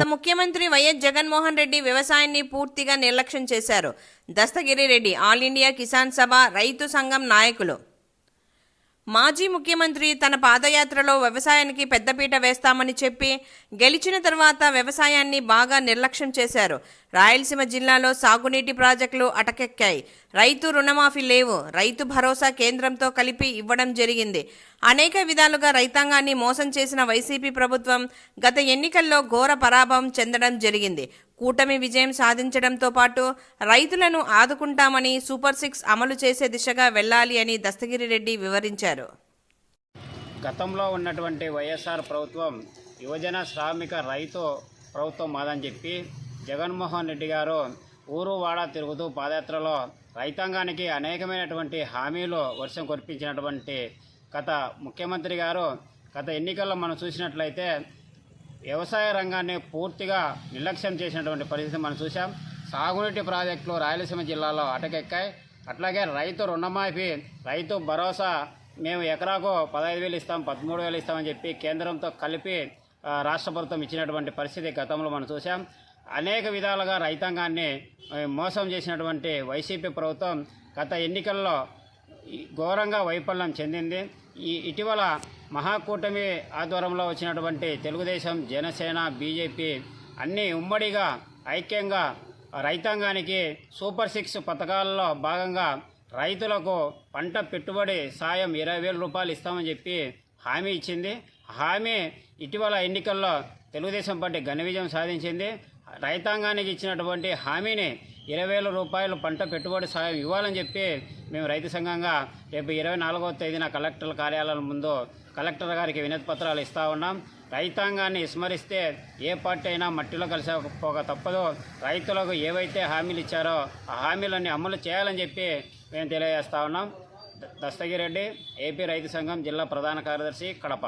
గత. ముఖ్యమంత్రి వైఎస్ జగన్మోహన్ రెడ్డి వ్యవసాయాన్ని పూర్తిగా నిర్లక్ష్యం చేశారు. దస్తగిరి రెడ్డి ఆల్ ఇండియా కిసాన్ సభ రైతు సంఘం నాయకులు. మాజీ ముఖ్యమంత్రి తన పాదయాత్రలో వ్యవసాయానికి పెద్దపీట వేస్తామని చెప్పి గెలిచిన తర్వాత వ్యవసాయాన్ని బాగా నిర్లక్ష్యం చేశారు. రాయలసీమ జిల్లాలో సాగునీటి ప్రాజెక్టులు అటకెక్కాయి. రైతు రుణమాఫీ లేవు. రైతు భరోసా కేంద్రంతో కలిపి ఇవ్వడం జరిగింది. అనేక విధాలుగా రైతాంగాన్ని మోసం చేసిన వైసీపీ ప్రభుత్వం గత ఎన్నికల్లో ఘోర పరాభవం చెందడం జరిగింది. కూటమి విజయం సాధించడంతో పాటు రైతులను ఆదుకుంటామని సూపర్ సిక్స్ అమలు చేసే దిశగా వెళ్ళాలి అని దస్తగిరి రెడ్డి వివరించారు. గతంలో ఉన్నటువంటి వైఎస్ఆర్ ప్రభుత్వం యువజన శ్రామిక రైతు ప్రభుత్వం మాదని చెప్పి జగన్మోహన్ రెడ్డి గారు ఊరు వాడ తిరుగుతూ పాదయాత్రలో రైతాంగానికి అనేకమైనటువంటి హామీలు వర్షం కురిపించినటువంటి గత ముఖ్యమంత్రి గారు గత ఎన్నికల్లో మనం చూసినట్లయితే వ్యవసాయ రంగాన్ని పూర్తిగా నిర్లక్ష్యం చేసినటువంటి పరిస్థితి మనం చూసాం సాగునీటి ప్రాజెక్టులు రాయలసీమ జిల్లాలో అటకెక్కాయి. అట్లాగే రైతు రుణమాఫీ రైతు భరోసా మేము ఎకరాకు పదహైదు వేలు ఇస్తాం పదమూడు వేలు ఇస్తామని చెప్పి కేంద్రంతో కలిపి రాష్ట్ర ప్రభుత్వం ఇచ్చినటువంటి పరిస్థితి గతంలో మనం చూసాం అనేక విధాలుగా రైతాంగాన్ని మోసం చేసినటువంటి వైసీపీ ప్రభుత్వం గత ఎన్నికల్లో ఘోరంగా వైఫల్యం చెందింది. ఈ ఇటీవల మహాకూటమి ఆధ్వర్యంలో వచ్చినటువంటి తెలుగుదేశం జనసేన బీజేపీ అన్నీ ఉమ్మడిగా ఐక్యంగా రైతాంగానికి సూపర్ సిక్స్ పథకాల్లో భాగంగా రైతులకు పంట పెట్టుబడి సాయం ఇరవై వేల రూపాయలు ఇస్తామని చెప్పి హామీ ఇచ్చింది. హామీ ఇటీవల ఎన్నికల్లో తెలుగుదేశం పార్టీ ఘన విజయం సాధించింది. రైతాంగానికి ఇచ్చినటువంటి హామీని ఇరవై వేల రూపాయలు పంట పెట్టుబడి సాయం ఇవ్వాలని చెప్పి మేము రైతు సంఘంగా రేపు ఇరవై నాలుగవ తేదీన కలెక్టర్ కార్యాలయం ముందు కలెక్టర్ గారికి వినతి పత్రాలు ఇస్తూ ఉన్నాం. రైతాంగాన్ని విస్మరిస్తే ఏ పార్టీ అయినా మట్టిలో కలిసిపోక తప్పదు. రైతులకు ఏవైతే హామీలు ఇచ్చారో ఆ హామీలన్నీ అమలు చేయాలని చెప్పి మేము తెలియజేస్తా ఉన్నాం. దస్తగిరెడ్డి ఏపీ రైతు సంఘం జిల్లా ప్రధాన కార్యదర్శి కడప.